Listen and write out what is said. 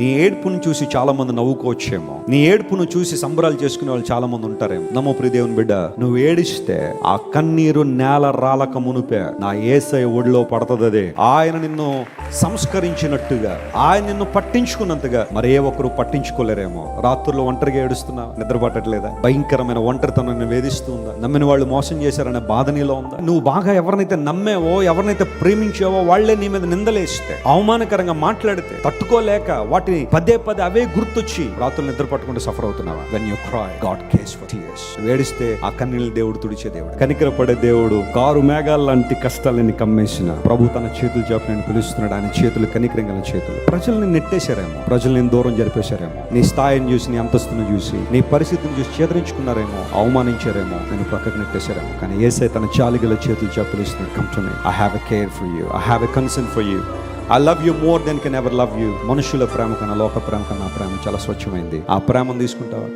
నీ ఏడుపును చూసి చాలా మంది నవ్వుకోవచ్చేమో. నీ ఏడుపును చూసి సంబరాలు చేసుకునే వాళ్ళు చాలా మంది ఉంటారేమో నమ్మో ప్రియదేవుని బిడ్డ నువ్వు ఏడిస్తే ఆ కన్నీరు నేల రాలక మునుపే. నా ఏసై ఒడిలో పడుతుంది అదే ఆయన నిన్ను సంస్కరించినట్టుగా ఆయన నిన్ను పట్టించుకున్నంతగా మరే ఒక్కరు పట్టించుకోలేరేమో. రాత్రుల్లో ఒంటరిగా ఏడుస్తున్నా నిద్రపట్టట్లేదా? భయంకరమైన ఒంటరితనం నిన్ను వేధిస్తుందా నమ్మిన వాళ్ళు మోసం చేశారనే బాధ నీలో ఉందా? నువ్వు బాగా ఎవరినైతే నమ్మేవో ఎవరినైతే ప్రేమించావో వాళ్ళే నీ మీద నిందలేస్తే అవమానకరంగా మాట్లాడితే తట్టుకోలేక వాటిని పదే పదే అవే గుర్తొచ్చి రాత్రులు నిద్ర పట్టుకుంటూ suffer అవుతున్నావా? When you cry God cares for tears వేడిస్తే ఆ కన్నీళ్ళు దేవుడు తుడిచే దేవుడు. కనికరపడే దేవుడు కారు మేఘాల లాంటి కష్టాలని కమ్మేసిన ప్రభు తన చేతులు చాపి నేను పిలుస్తున్నాడు. ఆయన చేతులు కనికరంగల చేతులు. ప్రజల్ని నెట్టేశారేమో ప్రజల్ని దూరం జరిపేశారేమో. నీ స్థాయిని చూసి నీ అంతస్తును చూసి నీ పరిస్థితిని చూసి చేదరించుకున్నారేమో అవమానించారేమో నేను పక్కకు నెట్టేశారేమో. కానీ ఏసై తన చాలిగల చేతులు చాపి పిలుస్తున్నాడు come to me I have a care for you I have a concern for you I love you more than can ever love you మనుషుల ప్రేమ కన్నా లోక ప్రేమ కన్నా ప్రేమ చాలా స్వచ్ఛమైంది. ఆ ప్రేమను తీసుకుంటావా?